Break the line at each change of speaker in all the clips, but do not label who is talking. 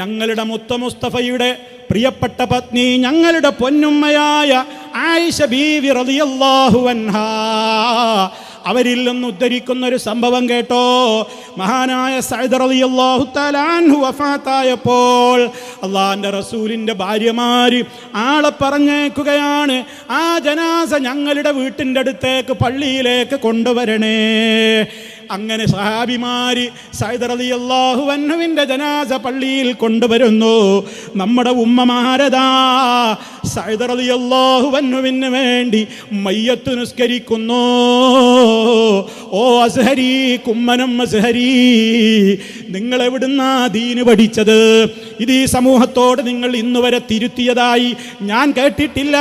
ഞങ്ങളുടെ മുത്തമുസ്തഫയുടെ പ്രിയപ്പെട്ട പത്നി ഞങ്ങളുടെ പൊന്നുമ്മയായ ആയിഷ ബീവി റളിയല്ലാഹു അൻഹാ. അവരിൽ നിന്ന് ഉദ്ധരിക്കുന്ന ഒരു സംഭവം കേട്ടോ. മഹാനായ സൈദർ റളിയല്ലാഹു തആല അൻഹു വഫാത്തായപ്പോൾ അള്ളാഹിന്റെ റസൂലിന്റെ ഭാര്യമാര് ആളെ പറഞ്ഞേക്കുകയാണ് ആ ജനാസ ഞങ്ങളുടെ വീട്ടിന്റെ അടുത്തേക്ക് പള്ളിയിലേക്ക് കൊണ്ടുവരണേ. അങ്ങനെ സഹാബിമാര് സൈദറലി അള്ളാഹു വന്നുവിന്റെ ജനാസ പള്ളിയിൽ കൊണ്ടുവരുന്നു. നമ്മുടെ ഉമ്മമാരതാ സൈദർ അലി അള്ളാഹു വന്നുവിന് വേണ്ടി മയ്യത്ത് നിസ്കരിക്കുന്നു. ഓ അസ്ഹരി കുമ്മനം അസ്ഹരി നിങ്ങൾ എവിടുന്നാ ദീന് പഠിച്ചത്? ഇത് ഈ സമൂഹത്തോട് നിങ്ങൾ ഇന്നു വരെ തിരുത്തിയതായി ഞാൻ കേട്ടിട്ടില്ല.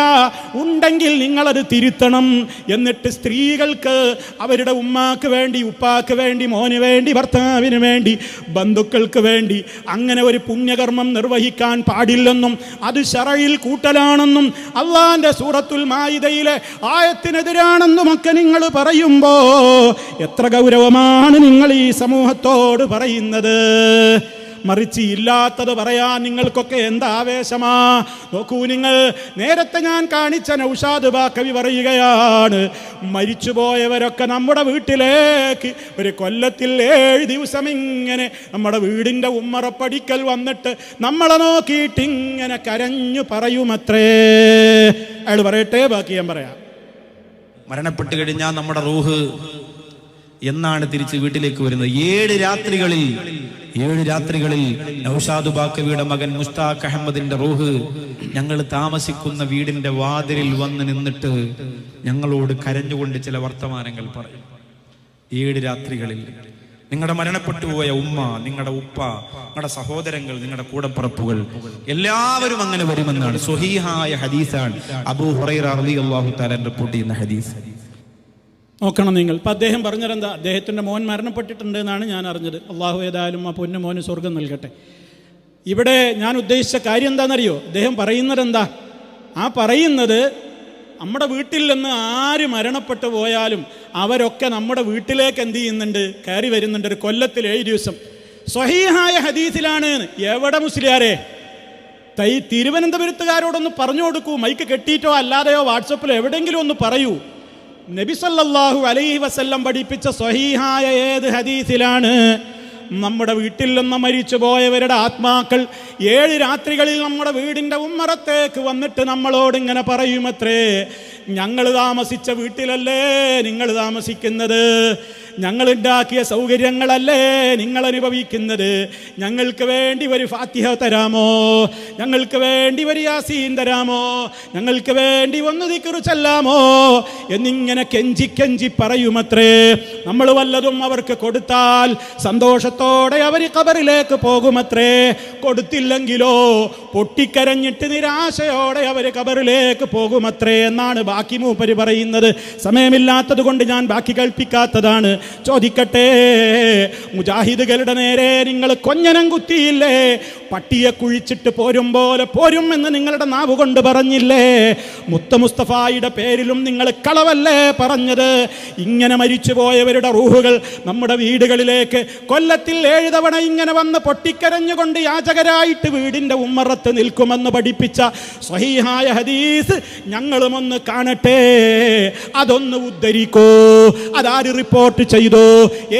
ഉണ്ടെങ്കിൽ നിങ്ങളത് തിരുത്തണം എന്നിട്ട് സ്ത്രീകൾക്ക് അവരുടെ ഉമ്മാക്ക് വേണ്ടി ഉപ്പാക്ക് വേണ്ടി മോന് വേണ്ടി ഭർത്താവിന് വേണ്ടി ബന്ധുക്കൾക്ക് വേണ്ടി അങ്ങനെ ഒരു പുണ്യകർമ്മം നിർവഹിക്കാൻ പാടില്ലെന്നും അത് ഷറയിൽ കൂട്ടലാണെന്നും അള്ളാന്റെ സൂറത്തുൽ മായിതയിലെ ആയത്തിനെതിരാണെന്നും ഒക്കെ നിങ്ങൾ പറയുമ്പോൾ എത്ര ഗൗരവമാണ് നിങ്ങൾ ഈ സമൂഹത്തോട് പറയുന്നത്. മറിച്ച് ഇല്ലാത്തത് പറയാൻ നിങ്ങൾക്കൊക്കെ എന്താ ആവേശമാ? നോക്കൂ നിങ്ങൾ നേരത്തെ ഞാൻ കാണിച്ച നൗഷാദ് ബാക്കവി കവി പറയുകയാണ് മരിച്ചുപോയവരൊക്കെ നമ്മുടെ വീട്ടിലേക്ക് ഒരു കൊല്ലത്തിൽ ഏഴ് ദിവസം ഇങ്ങനെ നമ്മുടെ വീടിന്റെ ഉമ്മറപ്പടിക്കൽ വന്നിട്ട് നമ്മളെ നോക്കിയിട്ട് ഇങ്ങനെ കരഞ്ഞു പറയുമത്രേ. അയാൾ പറയട്ടെ ബാക്കി ഞാൻ പറയാം.
മരണപ്പെട്ട് കഴിഞ്ഞാൽ നമ്മുടെ റൂഹ് എന്നാണ് തിരിച്ച് വീട്ടിലേക്ക് വരുന്നത്. ഏഴ് രാത്രികളിൽ ഏഴ് രാത്രികളിൽ നൌഷാദ് ബാക്കവിയുടെ മകൻ മുസ്താഖ് അഹമ്മദിന്റെ റൂഹ് ഞങ്ങൾ താമസിക്കുന്ന വീടിന്റെ വാതിലിൽ വന്ന് നിന്നിട്ട് ഞങ്ങളോട് കരഞ്ഞുകൊണ്ട് ചില വർത്തമാനങ്ങൾ പറയും. ഏഴ് രാത്രികളിൽ നിങ്ങളുടെ മരണപ്പെട്ടു പോയ ഉമ്മ നിങ്ങളുടെ ഉപ്പ നിങ്ങളുടെ സഹോദരങ്ങൾ നിങ്ങളുടെ കൂടപ്പറപ്പുകൾ എല്ലാവരും അങ്ങനെ വരുമെന്നാണ്. സ്വഹീഹായ ഹദീസാണ്. അബൂ ഹുറൈറ റളിയല്ലാഹു തആല റിപ്പോർട്ട് ചെയ്യുന്ന ഹദീസ്.
നോക്കണം നിങ്ങൾ. ഇപ്പം അദ്ദേഹം പറഞ്ഞതെന്താ? അദ്ദേഹത്തിന്റെ മോൻ മരണപ്പെട്ടിട്ടുണ്ട് എന്നാണ് ഞാൻ അറിഞ്ഞത്. അള്ളാഹു ഏതായാലും ആ പൊന്നു മോന് സ്വർഗം നൽകട്ടെ. ഇവിടെ ഞാൻ ഉദ്ദേശിച്ച കാര്യം എന്താണെന്നറിയോ? അദ്ദേഹം പറയുന്നത് എന്താ ആ പറയുന്നത് നമ്മുടെ വീട്ടിൽ നിന്ന് ആര് മരണപ്പെട്ടു പോയാലും അവരൊക്കെ നമ്മുടെ വീട്ടിലേക്ക് എന്ത് ചെയ്യുന്നുണ്ട്? കയറി വരുന്നുണ്ട്. ഒരു കൊല്ലത്തിൽ ഏഴ് ദിവസം. സ്വഹീഹായ ഹദീസിലാണ്. എവിടെ മുസ്ലിയാരെ? തൈ തിരുവനന്തപുരത്തുകാരോടൊന്ന് പറഞ്ഞു കൊടുക്കൂ. മൈക്ക് കെട്ടിയിട്ടോ അല്ലാതെയോ വാട്സപ്പിലോ എവിടെയെങ്കിലും ഒന്ന് പറയൂ. നബി സല്ലല്ലാഹു അലൈഹി വസല്ലം പഠിപ്പിച്ച സ്വഹീഹായ ഏത് ഹദീസിലാണ്? നമ്മുടെ വീട്ടിൽ നിന്ന് മരിച്ചു പോയവരുടെ ആത്മാക്കൾ ഏഴ് രാത്രികളിൽ നമ്മുടെ വീടിന്റെ ഉമ്മറത്തേക്ക് വന്നിട്ട് നമ്മളോട് ഇങ്ങനെ പറയുമത്രേ ഞങ്ങൾ താമസിച്ച വീട്ടിലല്ലേ നിങ്ങൾ താമസിക്കുന്നത്? ഞങ്ങൾ ഉണ്ടാക്കിയ സൗകര്യങ്ങളല്ലേ നിങ്ങൾ അനുഭവിക്കുന്നത് ഞങ്ങൾക്ക് വേണ്ടി ഒരു ഫാത്തിഹ തരാമോ? ഞങ്ങൾക്ക് വേണ്ടി ഒരു യാസീൻ തരാമോ? ഞങ്ങൾക്ക് വേണ്ടി ഒന്ന് ചെല്ലാമോ? എന്നിങ്ങനെ കെഞ്ചി കെഞ്ചി പറയുമത്രേ. നമ്മൾ വല്ലതും അവർക്ക് കൊടുത്താൽ സന്തോഷത്തോടെ അവർ കബറിലേക്ക് പോകുമത്രേ. കൊടുത്തില്ലെങ്കിലോ പൊട്ടിക്കരഞ്ഞിട്ട് നിരാശയോടെ അവർ കബറിലേക്ക് പോകുമത്രേ എന്നാണ് ബാക്കി മൂപ്പര് പറയുന്നത്. സമയമില്ലാത്തത് കൊണ്ട് ഞാൻ ബാക്കി കൽപ്പിക്കാത്തതാണ് ചോദിക്കട്ടെ? മുജാഹിദുകളുടെ നേരെ നിങ്ങൾ കൊഞ്ഞനം കുത്തിയില്ലേ? പട്ടിയെ കുഴിച്ചിട്ട് പോരും പോലെ പോരും എന്ന് നിങ്ങളുടെ നാവ് കൊണ്ട് പറഞ്ഞില്ലേ? മുത്ത മുസ്തഫായുടെ പേരിലും നിങ്ങൾ കളവല്ലേ പറഞ്ഞത്? ഇങ്ങനെ മരിച്ചുപോയവരുടെ റൂഹുകൾ നമ്മുടെ വീടുകളിലേക്ക് കൊല്ലത്തിൽ ഏഴ് തവണ ഇങ്ങനെ വന്ന് പൊട്ടിക്കരഞ്ഞുകൊണ്ട് യാചകരായിട്ട് വീടിന്റെ ഉമ്മറത്ത് നിൽക്കുമെന്ന് പഠിപ്പിച്ച സ്വഹീഹായ ഹദീസ് ഞങ്ങളുമൊന്ന് കാണട്ടെ? അതൊന്ന് ഉദ്ധരിക്കൂ. അതാര് റിപ്പോർട്ട് ചെയ്തു.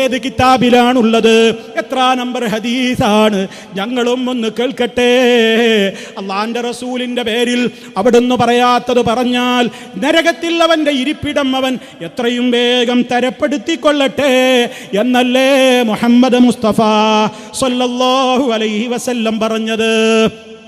ഏത് കിതാബിലാണുള്ളത്? എത്ര നമ്പർ ഹദീസാണ്? ഞങ്ങളും ഒന്ന് കേൾക്കട്ടെ. അള്ളാന്റെ റസൂലിന്റെ പേരിൽ അവിടുന്ന് പറയാത്തത് പറഞ്ഞാൽ നരകത്തിൽ അവന്റെ ഇരിപ്പിടം അവൻ എത്രയും വേഗം തരപ്പെടുത്തിക്കൊള്ളട്ടെ എന്നല്ലേ മുഹമ്മദ് മുസ്തഫ സല്ലല്ലാഹു അലൈഹി വസല്ലം പറഞ്ഞത്?